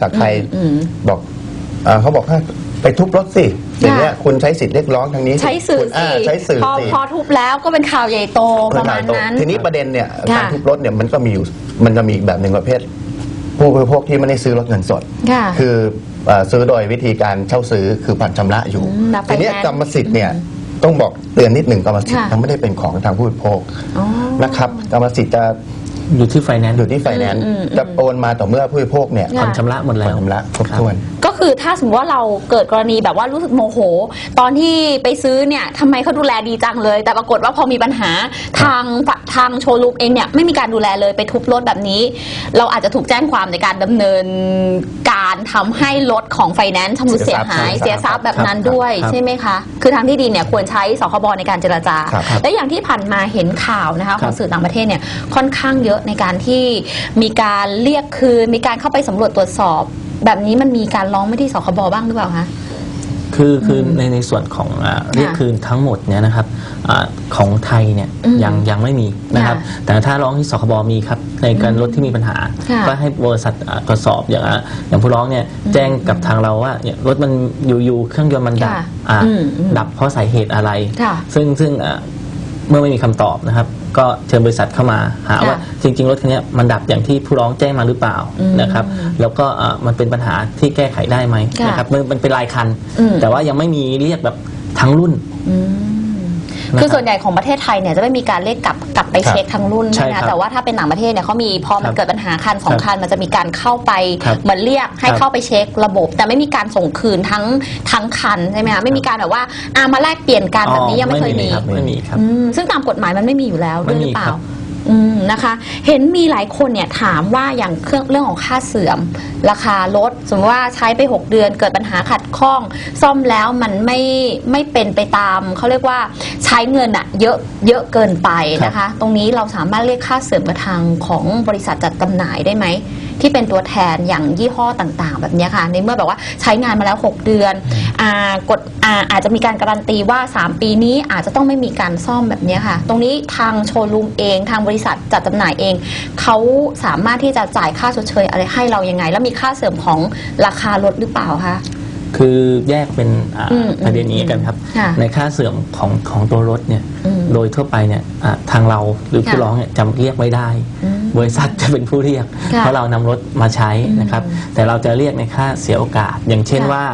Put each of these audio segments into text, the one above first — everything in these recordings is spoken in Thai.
จากใครอืมบอกเอ่อเขาบอกให้ไปทุบรถสิอย่างเงี้ยคุณใช้สิทธิ์เรียกร้องทางนี้ใช้สื่อคุณสิาใช้สื่อพอสิพอทุบแล้วก็เป็นข่าวใหญ่โตประมาณนั้นทีนี้ประเด็นเนี่ยค่ะการทุบรถเนี่ยมันก็มีอยู่มันจะมีอีกแบบหนึ่งประเภทผู้บริโภคที่ไม่ได้ซื้อรถเงินสดค่ะคือเอ่อซื้อโดยวิธีการเช่าซื้อคือผ่อนชำระอยู่อืมแบบทีเนี้ยไฟแนนซ์กรรมสิทธิ์เนี่ยต้องบอกเตือนนิดหนึ่งกรรมสิทธิ์ค่ะยังไม่ได้เป็นของทางผู้บริโภคอ๋อนะครับกรรมสิทธิ์จะ อยู่ที่ไฟแนนซ์อยู่ที่ไฟแนนซ์อืมอืมจะโอนมาต่อเมื่อผู้บริโภคเนี่ยค่ะผ่อนชำระหมดผ่แล้อนวชำระครบถ้วน ก็คือถ้าสมมติว่าเราเกิดกรณีแบบว่ารู้สึกโมโห ตอนที่ไปซื้อเนี่ยทำไมเขาดูแลดีจังเลย แต่ปรากฏว่าพอมีปัญหาทางทางโชว์รูมเองเนี่ยไม่มีการดูแลเลยไปทุบรถแบบนี้ เราอาจจะถูกแจ้งความในการดำเนินการทำให้รถของไฟแนนซ์ทำรุดเสียหายเสีเสียยททรัรัพพย์ย์แบบนั้นครับด้วยครับใช่ไหมคะ คือทางที่ดีเนี่ยควรใช้สคบในการเจรจาครับและอย่างที่ผ่านมาเห็นข่าวนะคะขครัองบสื่อต่างประเทศเนี่ยค่อนข้างเยอะในการที่มีการเรียกคืน มีการเข้าไปสำรวจตรวจสอบ แบบนี้มันมีการร้องไม่ที่สคบบ้างหรือเปล่าคะ คือคือในในส่วนของอ่าเรียกคืนทั้งหมดเนี่ยนะครับอาของไทยเนี่ยอืมยังยังไม่มีนะครับค่ะแต่ถ้าร้องที่สคบมีครับในการรถที่มีปัญหา ค่ะก็ให้บริษัทอ่าตรวจสอบอย่างอะอย่างผู้ร้องเนี่ยแจ้งกับทางเราว่าเนี่ยรถมันอยู่ๆเครื่องยนต์มันดับค่ะอ่าอืมอืมดับเพราะสาเหตุอะไร ค่ะซึ่งซึ่งอะเมื่อไม่มีคำตอบนะครับ ก็เชิญบริษัทเข้ามาหาค่ะว่าจริง ๆ รถคันเนี้ยมันดับอย่างที่ผู้ร้องแจ้งมาหรือเปล่าอืมนะครับ แล้วก็อะมันเป็นปัญหาที่แก้ไขได้ไหมค่ะนะครับมันมันเป็นรายคันอืมแต่ว่ายังไม่มีเรียกแบบทั้งรุ่นอืมนะ ครับคือส่วนใหญ่ของประเทศไทยเนี่ยจะไม่มีการเรียกกลับกลับไปครับเช็คทั้งรุ่นใช่ใช่ไหมครัคะบแต่ว่าถ้าเป็นต่างประเทศเนี่ยเขามีพอมันครับเกิดปัญหาคันสองครับคันมันจะมีการเข้าไปครับเหมือนเรียกให้ครับเข้าไปเช็คระบบ แต่ไม่มีการส่งคืนทั้งทั้งคันใช่ไหมคะไม่มีการแบบว่าอ่ามาแลกเปลี่ยนกันแบบนี้ยังไม่เคยมีครับไม่มีครับอืมซึ่งตามกฎหมายมันไม่มีอยู่แล้วด้วยหรือเปล่าไม่มีครับ อืมนะคะ เห็นมีหลายคนเนี่ยถามว่าอย่างเครื่องเรื่องของค่าเสื่อม ราคารถสมมติว่าใช้ไป 6 เดือนเกิดปัญหาขัดข้อง ซ่อมแล้วมันไม่ไม่เป็นไปตามเขาเรียกว่าใช้เงินอะเยอะเยอะเกินไปนะคะ ตรงนี้เราสามารถเรียกค่าเสื่อมกระทางของบริษัทจัดจำหน่ายได้ไหม ที่เป็นตัวแทนอย่างยี่ห้อต่างๆ แบบเนี้ยค่ะในเมื่อแบบว่าใช้งานมาแล้ว 6 เดือนอ่ากดอ่าอาจจะมีการการันตีว่า 3 ปีนี้อาจจะต้องไม่มีการซ่อมแบบเนี้ยค่ะ ตรงนี้ทางโชว์รูมเองทางบริษัทจัดจำหน่ายเอง เขาสามารถที่จะจ่ายค่าชดเชยอะไรให้เรายังไง แล้วมีค่าเสริมของราคารถหรือเปล่าคะ คือแยกเป็นอ่าอืมประเด็นนี้กันครับ ค่ะในค่าเสื่อมของของตัวรถเนี่ยอืมโดยทั่วไปเนี่ยอ่าทางเราหรือผู้ค่ะร้องเนี่ยจำเรียกไม่ได้ อืมบริษัทจะเป็นผู้เรียก ค่ะเพราะเรานำรถมาใช้นะครับ แต่เราจะเรียกในค่าเสียโอกาส อย่างเช่นค่ะว่า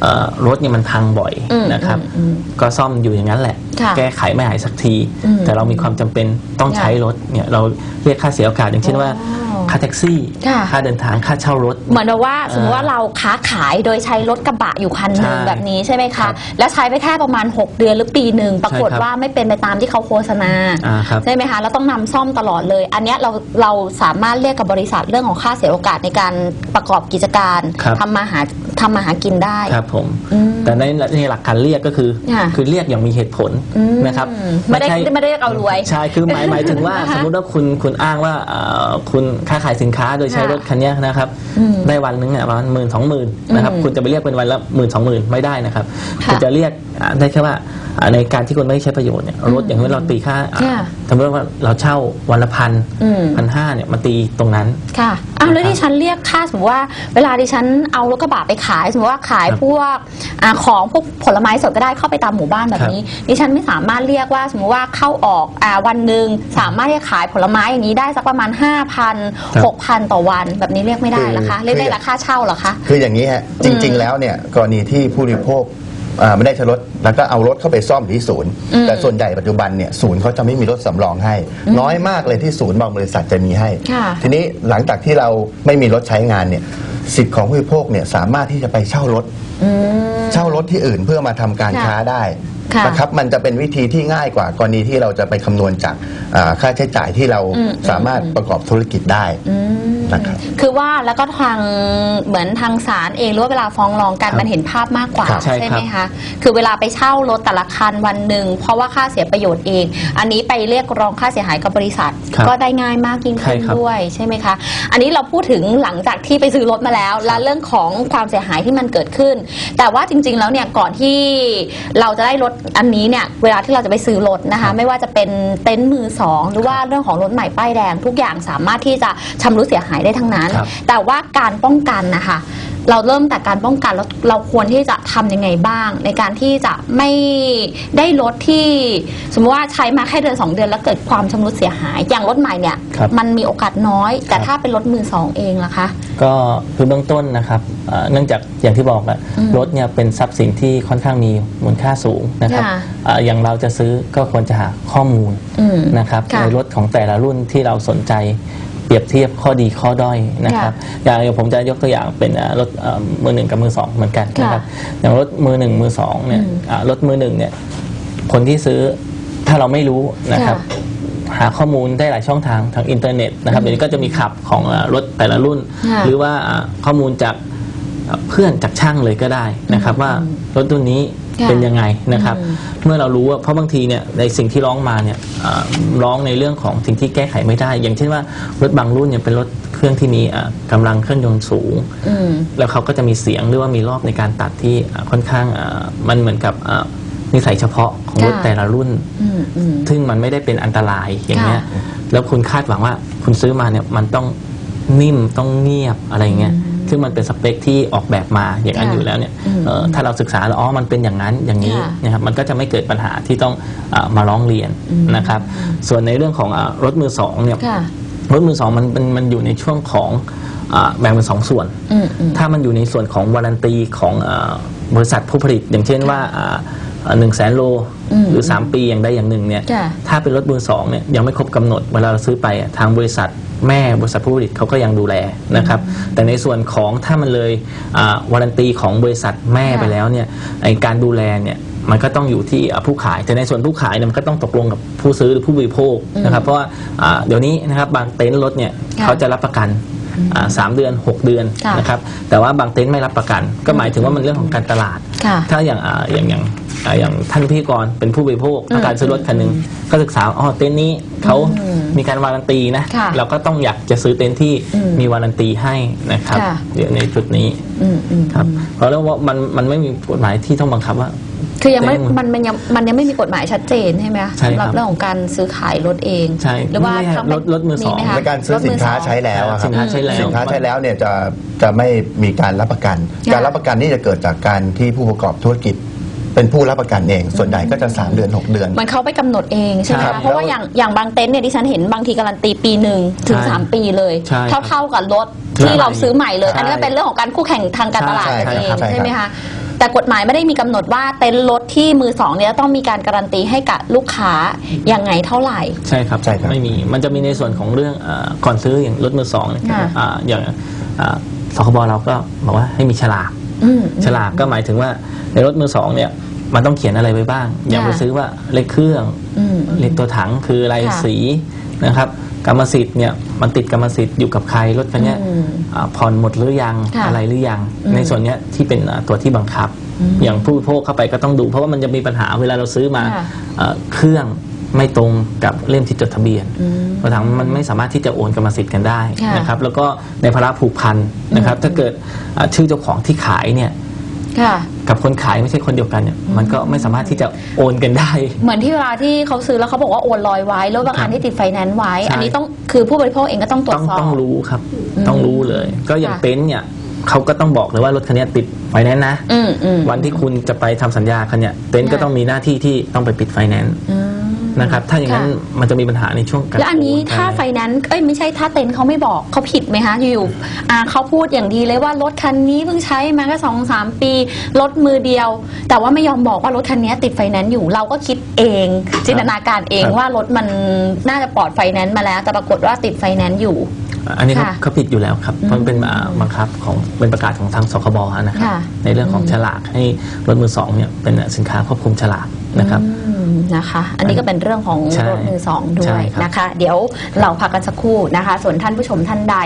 เอ่อรถเนี่ยมันพังบ่อยอืมนะครับ อืมก็ซ่อมอยู่อย่างนั้นแหละ ค่ะแก้ไขไม่หายสักที อืมแต่เรามีความจำเป็นต้องค่ะใช้รถเนี่ยเราเรียกค่าเสียโอกาส อย่างเช่นว่า อ๋อ ค่าแท็กซี่ ค่ะ ค่าเดินทางค่าเช่ารถ เหมือนแบบว่าสมมติว่าเราค้าขายโดยใช้รถกระบะอยู่คันหนึ่งใช่แบบนี้ใช่ไหมครัคะ บแล้วใช้ไปแค่ประมาณ 6 เดือนหรือปีหนึ่งปรากฏใช่ครับว่าไม่เป็นไปตามที่เขาโฆษณาอ่าครับ ใช่ไหมคะแล้วต้องนำซ่อมตลอดเลย อันเนี้ยเราเราสามารถเรียกกับบริษัทเรื่องของค่าเสียโอกาสในการประกอบกิจการครับ ทำมาหา ทำมาหากินได้ ครับผม อืมแต่ในในหลักการเรียกก็คือ ค่ะ คือเรียกอย่างมีเหตุผลอืมนะครับไม่ได้ใช่ไม่ได้เรียกเอารวย ใช่คือหมายหมายถึงว่านะคะสมมุติว่าคุณคุณอ้างว่าเอ่อคุณค้าขายสินค้าโดยใช้ค่ะรถคันเนี้ยนะครับ อืมได้วันหนึงเนี่ยประมาณหมื่นสองหมื่นนะครับอืมคุณจะไปเรียกเป็นวันละหมื่นสองหมื่นไม่ได้นะครับค่ะ คุณจะเรียกอ่าได้แค่ว่าอ่า ในการที่คุณไม่ได้ใช้ประโยชน์เนี่ยรถอย่างที่เราตีค่าอ่าค่ะสมมติว่าเราเช่าวันละพันอืม พันห้าเนี่ยมาตีตรงนั้น ค่ะอ้าวแล้วนะครับดิฉันเรียกค่าสมมติว่าเวลาดิฉันเอารถกระบะไปขาย สมมติว่าขายครับพวกอาของพวกผลไม้สดก็ได้เข้าไปตามหมู่บ้านแบบนี้ ดิฉันไม่สามารถเรียกว่าสมมติว่าเข้าออกอาวันหนึ่งสามารถที่จะขายผลไม้อย่างนี้ได้สักประมาณ 5,000 6,000 ต่อวัน แบบนี้เรียกไม่ได้เหรอคะคือ เรียกได้ราคาเช่าเหรอคะ คืออย่างนี้ฮะจริง ๆ แล้วเนี่ยกรณีที่ผู้บริโภค อ่าไม่ได้ใช้รถแล้วก็เอารถเข้าไปซ่อมที่ศูนย์อืมแต่ส่วนใหญ่ปัจจุบันเนี่ยศูนย์เขาจะไม่มีรถสำรองให้ น้อยมากเลยที่ศูนย์บางบริษัทจะมีให้ ค่ะทีนี้หลังจากที่เราไม่มีรถใช้งานเนี่ยสิทธิ์ของผู้บริโภคเนี่ยสามารถที่จะไปเช่ารถอืมเช่ารถที่อื่นเพื่อมาทำการค่ะค้าได้ค่ะนะครับมันจะเป็นวิธีที่ง่ายกว่ากรณีที่เราจะไปคำนวณจากอ่าค่าใช้จ่ายที่เราอืมสามารถประกอบธุรกิจได้อืม นะครับ คือว่าแล้วก็ทางเหมือนทางศาลเองหรือว่าเวลาฟ้องร้องกันครับมันเห็นภาพมากกว่า ครับใช่ใช่ครัไหมบคะคือเวลาไปเช่ารถแต่ละคันวันหนึ่งเพราะว่าค่าเสียประโยชน์เอง อันนี้ไปเรียกร้องค่าเสียหายกับบริษัตครับก็ได้ง่ายมากยิ่งขึ้นใช่ครับด้วยใช่ไหมคะอันนี้เราพูดถึงหลังจากที่ไปซื้อรถมาแล้วแล้ว และเรื่องของความเสียหายที่มันเกิดขึ้น แต่ว่าจริง ๆ แล้วเนี่ยก่อนที่เราจะได้รถอันนี้เนี่ยเวลาที่เราจะไปซื้อรถนะคะไม่ว่าจะเป็นเต็นท์มือสองหรือว่าเรื่องของรถใหม่ป้ายแดงทุกอย่างสามารถที่จะชำรุดเสียหายได้ทั้งนั้น ครับแต่ว่าการป้องกันนะคะ เราเริ่มแต่การป้องกันแล้วเราควรที่จะทำยังไงบ้าง ในการที่จะไม่ได้รถที่ สมมติว่าใช้มาแค่เดือนสองเดือนแล้วเกิดความชำรุดเสียหาย อย่างรถใหม่เนี่ย ครับมันมีโอกาสน้อย แต่ถ้าเป็นรถมือสองเองล่ะคะ ก็คือเบื้องต้นนะครับเอ่อเนื่องจากอย่างที่บอกอะอืมรถเนี่ยเป็นทรัพย์สินที่ค่อนข้างมีมูลค่าสูงนะครับค่ะเอ่ออย่างเราจะซื้อก็ควรจะหาข้อมูลอืมนะครับค่ะในรถของแต่ละรุ่นที่เราสนใจเป รียบเทียบข้อดีข้อด้อยนะครับอย่างอย่างผมจะยกตัวอย่างเป็นอ่ารถเอ่อมือหนึ่งกับมือสองเหมือนกันนะครับอย่างรถมือหนึ่งมือสองเนี่ยอืมอ่ารถมือหนึ่งเนี่ยคนที่ซื้อถ้าเราไม่รู้นะครับค่ะหาข้อมูลได้หลายช่องทางทางอินเทอร์เน็ตนะครับเดี๋ยวนี้ก็จะมีขับของอ่ารถแต่ละรุ่นค่ะหรือว่าอ่าข้อมูลจากอ่าเพื่อนจากช่างเลยก็ได้นะครับ ว่ารถรุ่นนี้ ค่ะเป็นยังไงนะครับอืมเมื่อเรารู้ว่าเพราะบางทีเนี่ยในสิ่งที่ร้องมาเนี่ยอ่าร้องในเรื่องของสิ่งที่แก้ไขไม่ได้ อย่างเช่นว่ารถบางรุ่นเนี่ยเป็นรถเครื่องที่มีอ่ากำลังเครื่องยนต์สูง อืม แล้วเขาก็จะมีเสียงหรือว่ามีรอบในการตัดที่อ่าค่อนข้างอ่ามันเหมือนกับอ่านิสัยเฉพาะของรถค่ะ แต่ละรุ่น อืมอืม ซึ่งมันไม่ได้เป็นอันตรายอย่างเงี้ย ค่ะแล้วคุณคาดหวังว่าคุณซื้อมาเนี่ยมันต้องนิ่มต้องเงียบอะไรเงี้ย ซึ่งมันเป็นสเปคที่ออกแบบมาอย่างนั้นค่ะอยู่แล้วเนี่ยอืมเอ่อถ้าเราศึกษาแล้วอ๋อมันเป็นอย่างนั้นอย่างนี้ค่ะนะครับมันก็จะไม่เกิดปัญหาที่ต้องอามาร้องเรียนอืมนะครับ ส่วนในเรื่องของอารถมือสองเนี่ยค่ะรถมือสองมันมันมันอยู่ในช่วงของอาแบ่งเป็นสองส่วนอืมอืมถ้ามันอยู่ในส่วนของวารันตีของเออบริษัทผู้ผลิต อย่างเช่นว่า หนึ่งแสนโลอืมหรือ 3 ปีอย่างใดอย่างหนึ่งเนี่ยค่ะถ้าเป็นรถมือสองเนี่ยยังไม่ครบกำหนดเวลาเราซื้อไปอะทางบริษัทแม่บริษัทผู้ผลิตเขาก็ยังดูแลนะครับ แต่ในส่วนของถ้ามันเลยอ่าวารันตีของบริษัทแม่ค่ะไปแล้วเนี่ยไอการดูแลเนี่ยมันก็ต้องอยู่ที่อ่าผู้ขาย แต่ในส่วนผู้ขายเนี่ยมันก็ต้องตกลงกับผู้ซื้อหรือผู้บริโภคนะครับ เพราะว่าอ่าเดี๋ยวนี้นะครับบางเต็นท์รถเนี่ยค่ะเขาจะรับประกันอ่า สามเดือน 6 เดือนค่ะนะครับแต่ว่าบางเต็นท์ไม่รับประกัน ก็หมายถึงว่ามันเรื่องของการตลาดค่ะถ้าอย่างอ่าอย่างอย่างอ่าอย่างท่านพิธีกรเป็นผู้บริโภคต้องการซื้อรถคันหนึ่งก็ศึกษาอ๋อเต็นท์นี้เขาอืมมีการวารันตีนะค่ะเราก็ต้องอยากจะซื้อเต็นท์ที่อืมมีวารันตีให้นะครับค่ะเดี๋ยวในจุดนี้อืมอืมครับเพราะแล้วว่ามันมันไม่มีกฎหมายที่ต้องบังคับว่า คือยังไม่เต็มมันมันยังมันยังไม่มีกฎหมายชัดเจนใช่ไหมคะใช่สำหครัรับบเรื่องของการซื้อขายรถเองใช่หรือว่าไม่ใช่ต้องเป็นรถรถมือสอง ไหคะในการซื้อสินค้าใช้แล้วอะครับสินค้าใช้แล้ว สินค้าใช้แล้วเนี่ยจะจะไม่มีการรับประกันค่ะการรับประกันนี่จะเกิดจากการที่ผู้ประกอบธุรกิจ เป็นผู้รับประกันเอง ส่วนใหญ่ก็จะ3เดือน6เดือน มันเขาไปกำหนดเองใช่ไหมครัคะบเพราะว่าอย่างอย่างบางเต็นท์เนี่ยที่ฉันเห็นบางทีการันตีปีหนึ่งถึง ใช่3 ปีเลย ใช่ครับเท่าๆกับรถใช่ที่เราซื้อใหม่เลย ใช่อันนี้ก็เป็นเรื่องของการคู่แข่งทางการตลาดใช่กันใช่เองครับใช่ครับใช่ไหมคะ แต่กฎหมายไม่ได้มีกำหนดว่าเต็นท์รถที่มือสองเนี่ยต้องมีการการันตีให้กับลูกค้ายังไงเท่าไหร่ ใช่ครับ ใช่ครับ ไม่มี มันจะมีในส่วนของเรื่องอาก่อนซื้ออย่างรถมือสองเนี่ยค่ะ อ่าอย่างอ่าสคบเราก็บอกว่าให้มีฉลาก อืม ฉลากก็หมายถึงว่าในรถมือสองเนี่ยมันต้องเขียนอะไรไว้บ้าง อย่างไปค่ะซื้อว่าเลขเครื่องอืมเลขตัวถังคืออะไรค่ะสีนะครับ กรรมสิทธิ์เนี่ยมันติดกรรมสิทธิ์อยู่กับใครรถคันเนี้ยอืมอ่าผ่อนหมดหรือยังค่ะอะไรหรือยัง อืมในส่วนเนี้ยที่เป็นอ่าตัวที่บังคับอืมอย่างผู้บริโภคเข้าไปก็ต้องดู เพราะว่ามันจะมีปัญหาเวลาเราซื้อมาค่ะ เอ่อเครื่องไม่ตรงกับเล่มที่จดทะเบียน อืมรถถังมันไม่สามารถที่จะโอนกรรมสิทธิ์กันได้ค่ะนะครับแล้วก็ในภาระผูกพันนะครับ ถ้าเกิดอ่าชื่อเจ้าของที่ขายเนี่ยค่ะ กับคนขายไม่ใช่คนเดียวกันเนี่ยมันก็ไม่สามารถที่จะโอนกันได้ เหมือนที่เวลาที่เขาซื้อแล้วเขาบอกว่าโอนลอยไว้รถบางคันที่ติดไฟแนนซ์ไว้ใช่อันนี้ต้องคือผู้บริโภคเองก็ต้องตรวต้อจงสอบ ต้องรู้ครับอืมต้องรู้เลย ก็อย่างค่ะ เต็นท์เนี่ยเขาก็ต้องบอกเลยว่ารถคันเนี้ยติดไฟแนนซ์นะ อืมอืมวันที่คุณจะไปทำสัญญาคันเนี่ยเต็นท์ก็ค่ะต้องมีหน้าที่ที่ต้องไปปิดไฟแนนซ์ อืม นะครับ ถ้าอย่างนั้นค่ะมันจะมีปัญหาในช่วงการแล้วอันนี้โถ้าไฟแนนซ์เอ้ยไม่ใช่ถ้าเต็นท์เขาไม่บอกเขาผิดไหมคะอยู่ๆอ่าเขาพูดอย่างดีเลยว่ารถคันนี้เพิ่งใช้มาแค่สองสามปีรถมือเดียว แต่ว่าไม่ยอมบอกว่ารถคันนี้ติดไฟแนนซ์อยู่เราก็คิดเอง จินตนาการเองครับว่ารถมันน่าจะปลอดไฟแนนซ์มาแล้ว แต่ปรากฏว่าติดไฟแนนซ์อยู่ อันนี้เขาค่ะเขาผิดอยู่แล้วครับเพราะมันเป็นอ่าบังคับของเป็นประกาศของทางสคบนะครับค่ะในเรื่องของฉลากให้รถมือสองเนี่ยเป็นสินค้าควบคุมฉลากนะครับ อืมนะคะ อันนี้ก็เป็นเรื่องของใช่รถมือสองด้ใช่วยครับนะคะ เดี๋ยวเราพักกันสักครู่นะคะ ส่วนท่านผู้ชมท่านใด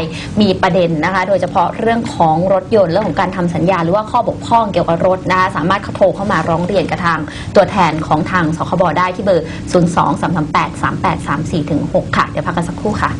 มีประเด็นนะคะ โดยเฉพาะเรื่องของรถยนต์เรื่องของการทำสัญญาหรือว่าข้อบกพร่องเกี่ยวกับรถนะคะสามารถเข้าโทรเข้ามาร้องเรียนกับทางตัวแทนของทางสคบได้ที่เบอร์ 0 2 3 3 8 3 8 3 4ถึง6ค่ะ เดี๋ยวพักกันสักครู่ค่ะ